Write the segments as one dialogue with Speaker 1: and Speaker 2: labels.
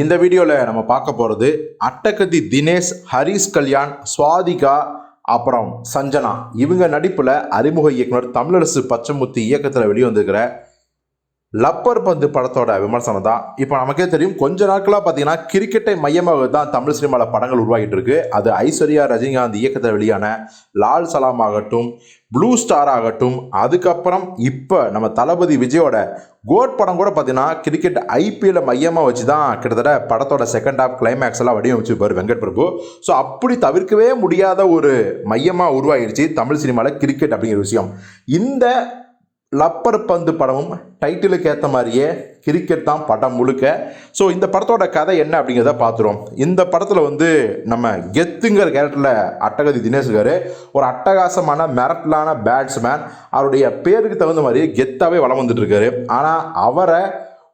Speaker 1: இந்த வீடியோவில் நம்ம பார்க்க போகிறது அட்டகதி தினேஷ் ஹரிஷ் கல்யாண் சுவாதிகா அப்புறம் சஞ்சனா. இவங்க நடிப்பில் அறிமுக இயக்குனர் தமிழரசு பச்சைமுத்து இயக்கத்தில் வெளிவந்திருக்கிற லப்பர் பந்து படத்தோட விமர்சனம் தான். இப்போ நமக்கே தெரியும் கொஞ்ச நாட்களாக பார்த்தீங்கன்னா கிரிக்கெட்டை மையமாக தான் தமிழ் சினிமாவில் படங்கள் உருவாகிட்டு இருக்கு. அது ஐஸ்வர்யா ரஜினிகாந்த் இயக்கத்தில் வெளியான லால் சலாம் ஆகட்டும் ப்ளூ ஸ்டார் ஆகட்டும் அதுக்கப்புறம் இப்போ நம்ம தளபதி விஜயோட கோட் படம் கூட பார்த்தீங்கன்னா கிரிக்கெட் ஐபிஎல்லை மையமாக வச்சு தான் கிட்டத்தட்ட படத்தோட செகண்ட் ஹாஃப் கிளைமேக்ஸ் எல்லாம் வடிவமைச்சிருப்பார் வெங்கட் பிரபு. ஸோ அப்படி தவிர்க்கவே முடியாத ஒரு மையமாக உருவாகிடுச்சு தமிழ் சினிமாவில் கிரிக்கெட் அப்படிங்கிற விஷயம். இந்த லப்பர் பந்து படமும் டைட்டிலுக்கு ஏற்ற மாதிரியே கிரிக்கெட் தான் படம் முழுக்க. ஸோ இந்த படத்தோட கதை என்ன அப்படிங்கிறத பார்த்துருவோம். இந்த படத்தில் வந்து நம்ம கெத்துங்கிற கேரக்டரில் அட்டகதி தினேஷ் ஒரு அட்டகாசமான மிரட்டலான பேட்ஸ்மேன் அவருடைய பேருக்கு தகுந்த மாதிரி கெத்தாகவே வளம் வந்துட்டுருக்காரு ஆனால் அவரை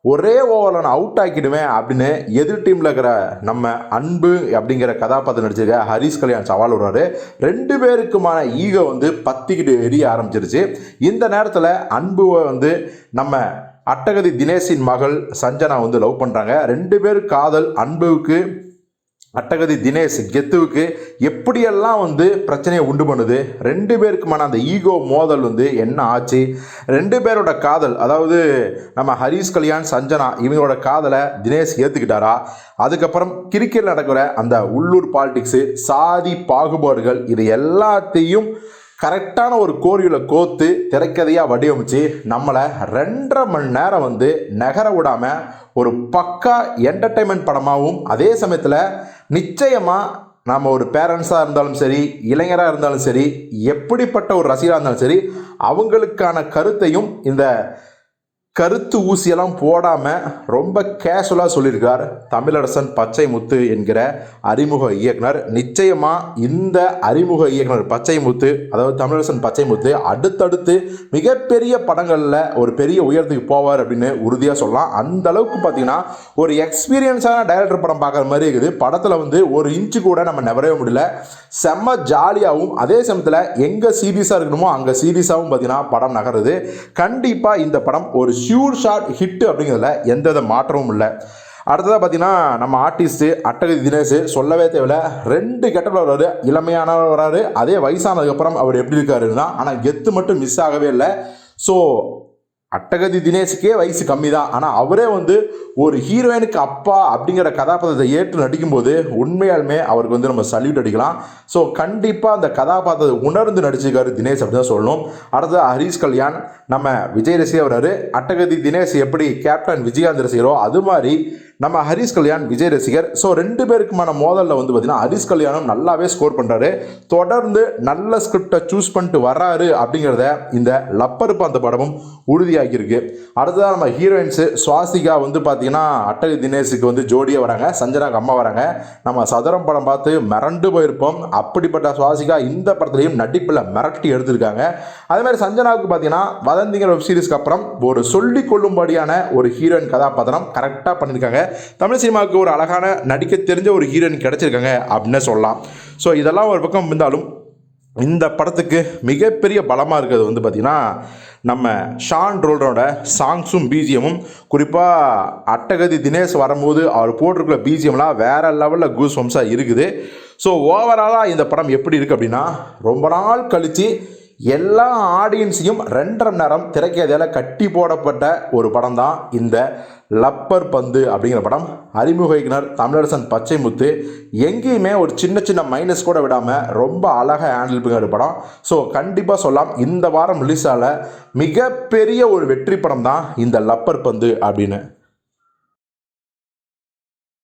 Speaker 1: ஒரே ஓவரில் நான் அவுட் ஆக்கிடுவேன் அப்படின்னு எதிர் டீமில் இருக்கிற நம்ம அன்பு அப்படிங்கிற கதாபாத்திரம் நடிச்சிருக்க ஹரிஷ் கல்யாண் சவால் விடுறாரு. ரெண்டு பேருக்குமான ஈகோ வந்து பத்திக்கிட்டு எரிய ஆரம்பிச்சிருச்சு. இந்த நேரத்தில் அன்புவை வந்து நம்ம அட்டகதி தினேஷின் மகள் சஞ்சனா வந்து லவ் பண்ணுறாங்க ரெண்டு பேர் காதல் அன்புவுக்கு அட்டகதி தினேஷ் கெத்துவுக்கு எப்படியெல்லாம் வந்து பிரச்சனையை உண்டு பண்ணுது? ரெண்டு பேருக்குமான அந்த ஈகோ மோதல் வந்து என்ன ஆச்சு? ரெண்டு பேரோட காதல் அதாவது நம்ம ஹரீஷ் கல்யாண் சஞ்சனா இவங்களோட காதலை தினேஷ் ஏற்றுக்கிட்டாரா அதுக்கப்புறம் கிரிக்கெட் நடக்கிற அந்த உள்ளூர் பாலிடிக்ஸு சாதி பாகுபாடுகள் இது எல்லாத்தையும் கரெக்டான ஒரு கோரியில் கோத்து திரைக்கதையாக வடிவமைச்சு நம்மளை ரெண்டரை மணி நேரம் வந்து நகர விடாமல் ஒரு பக்கா என்டர்டைன்மெண்ட் படமாகவும் அதே சமயத்தில் நிச்சயமாக நாம் ஒரு பேரண்ட்ஸாக இருந்தாலும் சரி இளைஞராக இருந்தாலும் சரி எப்படிப்பட்ட ஒரு ரசிகராக இருந்தாலும் சரி அவங்களுக்கான கருத்தையும் இந்த கருத்து ஊசியெல்லாம் போடாமல் ரொம்ப கேஷுவலாக சொல்லியிருக்கார் தமிழரசன் பச்சை முத்து என்கிற அறிமுக இயக்குனர். நிச்சயமாக இந்த அறிமுக இயக்குனர் பச்சை முத்து அதாவது தமிழரசன் பச்சை முத்து அடுத்தடுத்து மிகப்பெரிய படங்களில் ஒரு பெரிய உயரத்துக்கு போவார் அப்படின்னு உறுதியாக சொல்லலாம். அந்த அளவுக்கு பார்த்தீங்கன்னா ஒரு எக்ஸ்பீரியன்ஸான டைரக்டர் படம் பார்க்குற மாதிரி இருக்குது. படத்தில் வந்து ஒரு இன்ச்சு கூட நம்ம நவரவே முடியல. செம்ம ஜாலியாகவும் அதே சமயத்தில் எங்கே சீரியஸாக இருக்கணுமோ அங்கே சீரியஸாகவும் பார்த்தீங்கன்னா படம் நகருது. கண்டிப்பாக இந்த படம் ஒரு ஷியூர் ஷாட் ஹிட்டு அப்படிங்கிறதுல எந்தவித மாற்றமும் இல்லை. அடுத்ததாக பார்த்தீங்கன்னா நம்ம ஆர்டிஸ்ட்டு அட்டகதி தினேஷ் சொல்லவே தேவையில்ல. ரெண்டு கெட்டப்பில் வர்றாரு இளமையானவர் வராரு அதே வயசானதுக்கப்புறம் அவர் எப்படி இருக்காருன்னா ஆனால் கெத்து மட்டும் மிஸ் ஆகவே இல்லை. ஸோ அட்டகதி தினேஷுக்கே வயசு கம்மி தான் ஆனால் அவரே வந்து ஒரு ஹீரோயினுக்கு அப்பா அப்படிங்கிற கதாபாத்திரத்தை ஏற்று நடிக்கும்போது உண்மையாலுமே அவருக்கு வந்து நம்ம சல்யூட் அடிக்கலாம். ஸோ கண்டிப்பாக அந்த கதாபாத்திரத்தை உணர்ந்து நடிச்சிருக்காரு தினேஷ் அப்படின்னு தான் சொல்லணும். அடுத்தது ஹரீஷ் கல்யாண். நம்ம விஜய் ரசிகர் வர்றாரு. அட்டகதி தினேஷ் எப்படி கேப்டன் விஜயகாந்த் ரசிகரோ அது மாதிரி நம்ம ஹரிஷ் கல்யாண் விஜய் ரசிகர். ஸோ ரெண்டு பேருக்குமான மோதலில் வந்து பார்த்திங்கன்னா ஹரிஷ் கல்யாணம் நல்லாவே ஸ்கோர் பண்ணுறாரு தொடர்ந்து நல்ல ஸ்கிரிப்டை சூஸ் பண்ணிட்டு வர்றாரு அப்படிங்கிறத இந்த லப்பருப்பு அந்த படமும் ஆகியிருக்கு. அடுத்ததாக நம்ம ஹீரோயின்ஸு சுவாசிகா வந்து பார்த்தீங்கன்னா அட்டகி தினேஷுக்கு வந்து ஜோடியாக வராங்க. சஞ்சனாக்கு அம்மா வராங்க. நம்ம சதுரம் படம் பார்த்து மிரண்டு போயிருப்போம். அப்படிப்பட்ட சுவாசிகா இந்த படத்துலையும் நடிப்பில் மிரட்டி எடுத்திருக்காங்க. அதே மாதிரி சஞ்சனாவுக்கு பார்த்தீங்கன்னா வதந்திங்கிற வெப் சீரிஸ்க்கு அப்புறம் ஒரு சொல்லி கொள்ளும்படியான ஒரு ஹீரோயின் கதாபாத்திரம் கரெக்டாக பண்ணியிருக்காங்க. தமிழ் சினிமாவுக்கு ஒரு அழகான நடிக்க தெரிஞ்ச ஒரு ஹீரோயின் கிடைச்சிருக்காங்க அப்படின்னு சொல்லலாம். ஸோ இதெல்லாம் ஒரு பக்கம் இருந்தாலும் இந்த படத்துக்கு மிகப்பெரிய பலமாக இருக்கிறது வந்து பார்த்திங்கன்னா நம்ம ஷான் ரோல்டரோட சாங்ஸும் பிஜிஎமும் குறிப்பாக அட்டகதி தினேஷ் வரும்போது அவர் போட்டிருக்கிற பிஜிஎம்லாம் வேறு லெவலில் கூஸ் வம்சாக இருக்குது. ஸோ ஓவராலாக இந்த படம் எப்படி இருக்குது அப்படின்னா ரொம்ப நாள் கழித்து எல்லா ஆடியன்ஸையும் ரெண்டரை மணி நேரம் திரைக்கதையில் கட்டி போடப்பட்ட ஒரு படம் தான் இந்த லப்பர் பந்து அப்படிங்கிற படம். அறிமுக இயக்குனர் தமிழரசன் பச்சைமுத்து எங்கேயுமே ஒரு சின்ன சின்ன மைனஸ் கூட விடாமல் ரொம்ப அழகாக ஹேண்டில் பண்ணுற படம். ஸோ கண்டிப்பாக சொல்லலாம் இந்த வாரம் ரிலீஸ் ஆகல மிகப்பெரிய ஒரு வெற்றி படம் தான் இந்த லப்பர் பந்து அப்படின்னு.